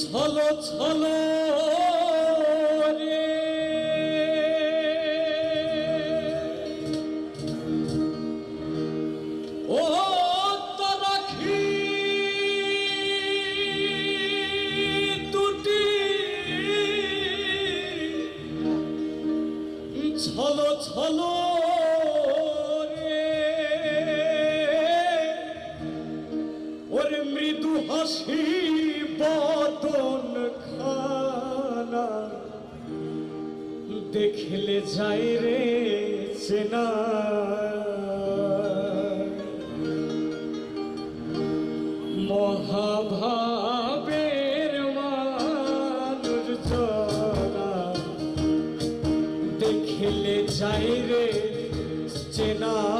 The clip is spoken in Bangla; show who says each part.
Speaker 1: ছলো ছলো রে। ও তরাখি দুটি ছলো ছলো রে। ওরে মৃদু হাসি খানা দেখলে যাই রে চেনা মহাভাবের মানুষ জনা দেখলে যাই রে চেনা